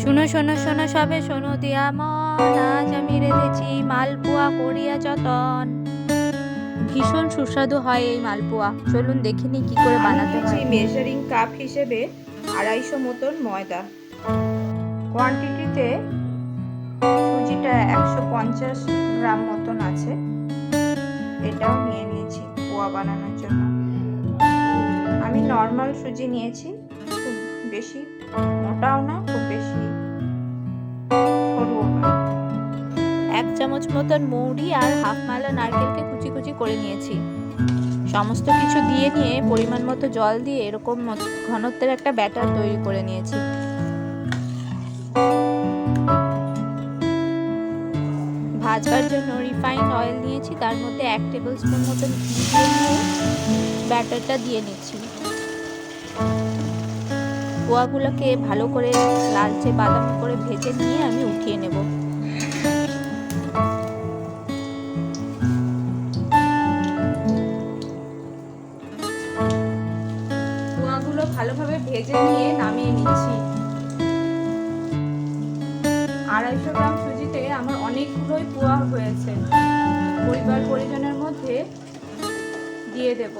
শোনো শোনো শোনো সবে শোনো দিয়া মন আজ আমি রেঁধেছি মালপোয়া করিয়া যতন। ভীষণ সুস্বাদু হয় এই মালপোয়া। চলুন দেখে নিই কি করে বানাতে হয়। মেজারিং কাপ হিসেবে আড়াইশো মতন ময়দা। কোয়ান্টিটিতে সুজিটা একশো পঞ্চাশ গ্রাম মতন আছে। এটাও নিয়ে নিয়েছি পোয়া বানানোর জন্য। আমি নর্মাল সুজি নিয়েছি। খুব বেশি মোটাও না খুব বেশি এক চামচ মতন মৌরি আর হাফ মালা নারকেলকে কুচি কুচি করে নিয়েছি। সমস্ত কিছু দিয়ে নিয়ে পরিমাণ মতো জল দিয়ে এরকম ঘনত্বের একটা ব্যাটার তৈরি করে নিয়েছি। ভাজবার জন্য রিফাইন্ড অয়েল নিয়েছি, তার মধ্যে এক টেবিল স্পুন মতন দিয়ে ব্যাটারটা দিয়ে নিচ্ছি। পোয়াগুলোকে ভালো করে লালচে বাদামি করে ভেজে নিয়ে আমি উঠিয়ে নেব। পোয়াগুলো ভালোভাবে ভেজে নিয়ে নামিয়ে নিচ্ছি। আড়াইশো গ্রাম সুজিতে আমার অনেকগুলোই পোয়া হয়েছে। পরিবার পরিজনের মধ্যে দিয়ে দেব।